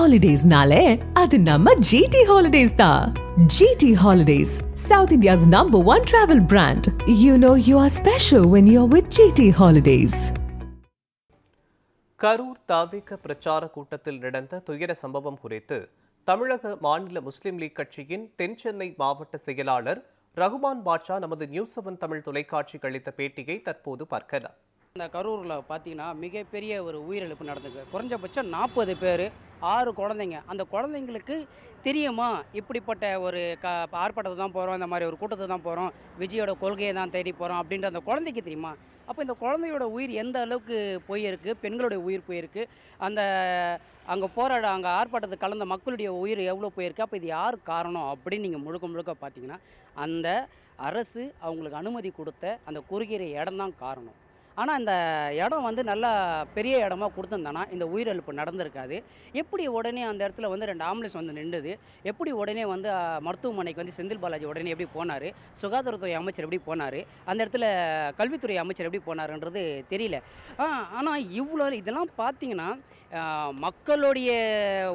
ஹாலிடேஸ்னாலே அது நம்ம ஜிடி ஹாலிடேஸ் தான் GT holidays South India's number one travel brand you know you are special when you are with GT holidays Karur தாவிக பிரச்சார கூட்டத்தில் நடந்த துயர சம்பவம் குறித்து தமிழக மாநில முஸ்லிம் லீக் கட்சியின் தென் சென்னை மாவட்ட செயலாளர் ரகுமான் பாட்ஷா நமது நியூஸ் செவன் தமிழ் தொலைக்காட்சிக்கு அளித்த பேட்டியை தற்போது பார்க்கலாம். இந்த கரூரில் பார்த்தீங்கன்னா மிகப்பெரிய ஒரு உயிரிழப்பு நடந்திருக்கு. குறைஞ்சபட்சம் நாற்பது பேர் ஆறு குழந்தைங்க. அந்த குழந்தைங்களுக்கு தெரியுமா? இப்படிப்பட்ட ஒரு க ஆர்ப்பாட்டத்தை தான் போகிறோம் இந்த மாதிரி ஒரு கூட்டத்தை தான் போகிறோம் விஜயோட கொள்கையை தான் தேடி போகிறோம் அப்படின்ற அந்த குழந்தைக்கு தெரியுமா? அப்போ இந்த குழந்தையோட உயிர் எந்த அளவுக்கு போயிருக்கு? பெண்களுடைய உயிர் போயிருக்கு. அந்த அங்கே போராட அங்கே ஆர்ப்பாட்டத்துக்கு கலந்த மக்களுடைய உயிர் எவ்வளோ போயிருக்கு? அப்போ இது யார் காரணம்? அப்படின்னு நீங்கள் முழுக்க முழுக்க பார்த்தீங்கன்னா அந்த அரசு அவங்களுக்கு அனுமதி கொடுத்த அந்த குறுகிற இடம் தான் காரணம். ஆனால் இந்த இடம் வந்து நல்லா பெரிய இடமா கொடுத்துருந்தானா இந்த உயிரிழப்பு நடந்திருக்காது. எப்படி உடனே அந்த இடத்துல வந்து ரெண்டு ஆம்புலன்ஸ் வந்து நின்றுது எப்படி உடனே வந்து மருத்துவமனைக்கு வந்து செந்தில் பாலாஜி உடனே எப்படி போனார்? சுகாதாரத்துறை அமைச்சர் எப்படி போனார்? அந்த இடத்துல கல்வித்துறை அமைச்சர் எப்படி போனாருன்றது தெரியல. ஆனால் இவ்வளோ இதெல்லாம் பார்த்தீங்கன்னா மக்களுடைய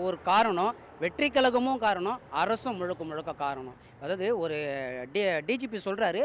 ஒரு காரணம் வெற்றி கழகமும் காரணம் அரசும் முழுக்க முழுக்க காரணம். அதாவது ஒரு டி டிஜிபி சொல்கிறாரு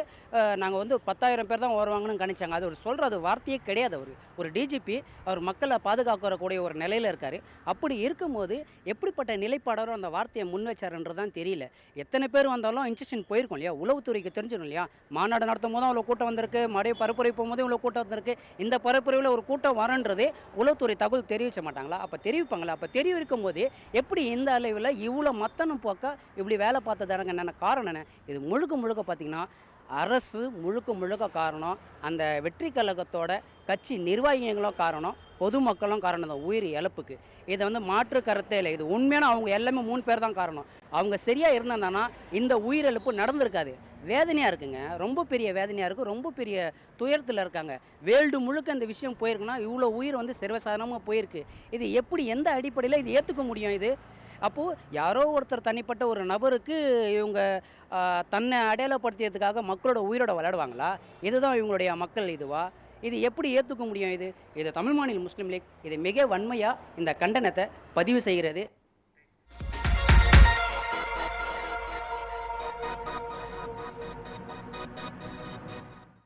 நாங்கள் வந்து பத்தாயிரம் பேர் தான் வருவாங்கன்னு கணிச்சாங்க. அது ஒரு சொல்கிற அது வார்த்தையே கிடையாது அவர். ஒரு டிஜிபி அவர் மக்களை பாதுகாக்கக்கூடிய ஒரு நிலையில் இருக்கார். அப்படி இருக்கும்போது எப்படிப்பட்ட நிலைப்பாடரோ அந்த வார்த்தையை முன் வச்சாருன்றது தான் தெரியல. எத்தனை பேர் வந்தாலும் இன்ஸ்ட்ரக்ஷன் போயிருக்கும் இல்லையா? உளவுத்துறைக்கு தெரிஞ்சிடும் இல்லையா? மாநாடு நடத்தும் போதும் அவ்வளோ கூட்டம் வந்திருக்கு. மறுபடியும் பரப்புரை போகும்போது இவ்வளோ கூட்டம் வந்திருக்கு. இந்த பரப்புரையில் ஒரு கூட்டம் வரன்றதே உளவுத்துறை தகவல் தெரிவிக்க மாட்டாங்களா? அப்போ தெரிவிப்பாங்களா? அப்போ தெரிவிக்கும் போது எப்படி இந்த அளவில் இவ்வளோ மத்தனும் போக்க இப்படி வேலை பார்த்ததானங்க என்ன காரணம் என்ன? இது முழுக்க முழுக்க பார்த்தீங்கன்னா அரசு முழுக்க முழுக்க காரணம். அந்த வெற்றி கழகத்தோட கட்சி நிர்வாகிகளும் காரணம். பொதுமக்களும் காரணம். தான் உயிர் இழப்புக்கு. இதை வந்து மாற்று கருத்தே இல்லை. இது உண்மையான அவங்க எல்லாமே மூணு பேர் தான் காரணம். அவங்க சரியாக இருந்தாங்கன்னா இந்த உயிரிழப்பு நடந்திருக்காது. வேதனையாக இருக்குங்க. ரொம்ப பெரிய வேதனையாக இருக்குது ரொம்ப பெரிய துயரத்தில் இருக்காங்க. வேர்ல்டு முழுக்க இந்த விஷயம் போயிருக்குன்னா இவ்வளோ உயிர் வந்து சர்வசாதாரணமாக போயிருக்கு. இது எப்படி எந்த அடிப்படையில் இது ஏற்றுக்க முடியும் இது? அப்போது யாரோ ஒருத்தர் தனிப்பட்ட ஒரு நபருக்கு இவங்க தன்னை அடையாளப்படுத்தியதுக்காக மக்களோட உயிரோட விளையாடுவாங்களா? இதுதான் இவங்களுடைய மக்கள் இதுவா? இது எப்படி ஏற்றுக்க முடியும் இது? இது தமிழ் மாநில முஸ்லீம் லீக் இது மிக வன்மையாக இந்த கண்டனத்தை பதிவு செய்கிறது.